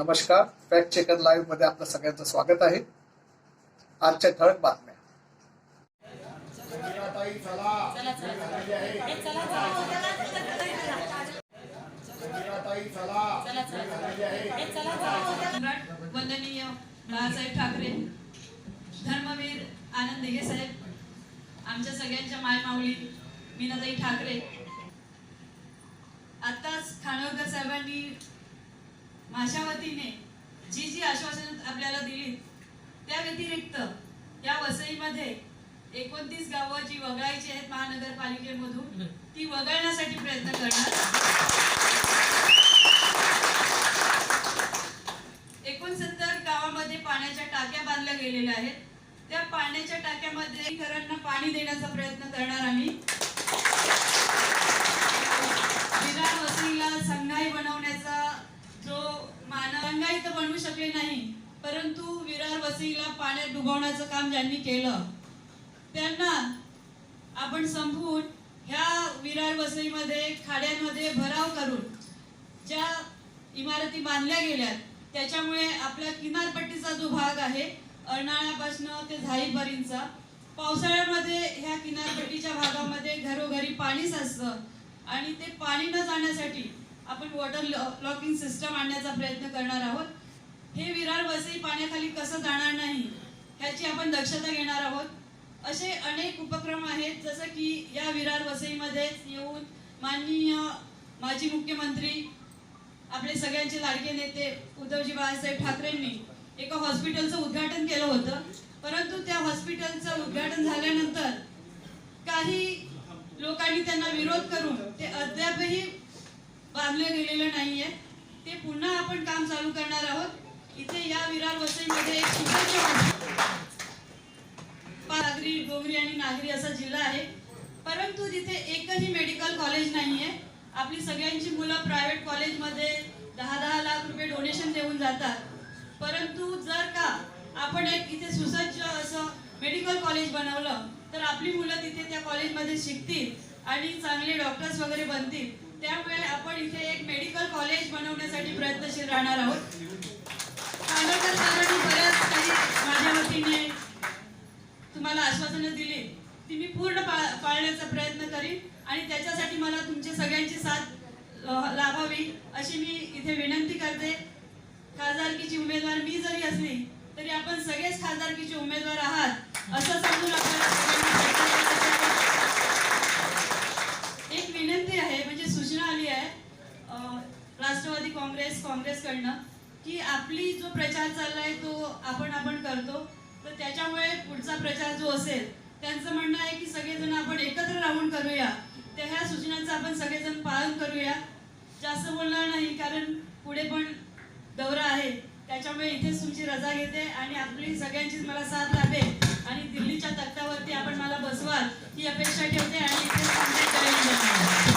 नमस्कार. Fact checker लाईव्हमध्ये आपलं सगळ्यांचं स्वागत आहे. आजच्या ठळक बातम्या. वंदनीय बाळासाहेब ठाकरे धर्मवीर आनंद हे साहेब आमच्या सगळ्यांच्या मायमाऊली मीनाताई ठाकरे माझ्या वतीने जी जी आश्वासनं आपल्याला दिली त्या व्यतिरिक्त या वसईमध्ये एकोणतीस गावं जी वगळायची आहेत महानगरपालिकेमधून ती वगळण्यासाठी प्रयत्न करणार. एकोणसत्तर गावामध्ये पाण्याच्या टाक्या बांधल्या गेलेल्या आहेत. त्या पाण्याच्या टाक्यामध्ये पाणी देण्याचा प्रयत्न करणार आम्ही विरार वसईला संघाई बनवण्याचा जो मानव संघाई तर बनवू शकले नाही परंतु विरार वसईला पाण्यात डुबवण्याचं काम ज्यांनी केलं त्यांना आपण संपवून ह्या विरार वसईमध्ये खाड्यांमध्ये भराव करून ज्या इमारती बांधल्या गेल्या त्याच्यामुळे आपल्या किनारपट्टीचा जो भाग आहे अर्नाळ्यापासनं ते झाईपर्यंतचा पावसाळ्यामध्ये ह्या किनारपट्टीच्या भागामध्ये घरोघरी पाणी साचतं आणि ते पाणी न जाण्यासाठी आपण वॉटर लॉकिंग सिस्टम आणण्याचा प्रयत्न करणार आहोत. हे विरार वसई पाण्याखाली कसं जाणार नाही ह्याची आपण दक्षता घेणार आहोत. असे अनेक उपक्रम आहेत जसं की या विरार वसईमध्येच येऊन माननीय माजी मुख्यमंत्री आपले सगळ्यांचे लाडके नेते उद्धवजी बाळासाहेब ठाकरेंनी एका हॉस्पिटलचं उद्घाटन केलं होतं. परंतु त्या हॉस्पिटलचं उद्घाटन झाल्यानंतर काही लोकांनी त्यांना विरोध करून ते अद्यापही बांधले गेलेलं नाहीये. ते पुन्हा आपण काम चालू करणार आहोत. इथे या विरार वसईमध्ये एक सुसज्ज डोंगरी आणि नागरी असा जिल्हा आहे. परंतु तिथे एकही मेडिकल कॉलेज नाहीये. आपली सगळ्यांची मुलं प्रायव्हेट कॉलेजमध्ये दहा दहा लाख रुपये डोनेशन देऊन जातात. परंतु जर का आपण एक इथे सुसज्ज असं मेडिकल कॉलेज बनवलं तर आपली मुलं तिथे त्या कॉलेजमध्ये शिकतील आणि चांगले डॉक्टर्स वगैरे बनतील. त्यामुळे आपण इथे एक मेडिकल कॉलेज बनवण्यासाठी प्रयत्नशील राहणार आहोत. बऱ्याच काही माझ्या वतीने तुम्हाला आश्वासनं दिली. ती मी पूर्ण पा- पाळण्याचा प्रयत्न करीन आणि त्याच्यासाठी मला तुमच्या सगळ्यांची साथ लाभावी अशी मी इथे विनंती करते. खासदारकीची उमेदवार मी जरी असली तरी आपण सगळेच खासदारकीचे उमेदवार आहात असं सांगून आपल्याला एक विनंती आहे म्हणजे सूचना आली आहे राष्ट्रवादी काँग्रेस काँग्रेसकडनं. की आपली जो प्रचार चाललाय तो आपण आपण करतो. तर त्याच्यामुळे पुढचा प्रचार जो असेल त्यांचं म्हणणं आहे की सगळेजण आपण एकत्र राहून करूया. त्या ह्या सूचनांचं आपण सगळेजण पालन करूया. जास्त बोलणार नाही कारण पुढे पण दौरा आहे. त्याच्यामुळे इथेच तुमची रजा घेते आणि आपली सगळ्यांचीच मला साथ लाभेल आणि दिल्लीच्या तख्तावरती आपण मला बसवाल ही अपेक्षा ठेवते आणि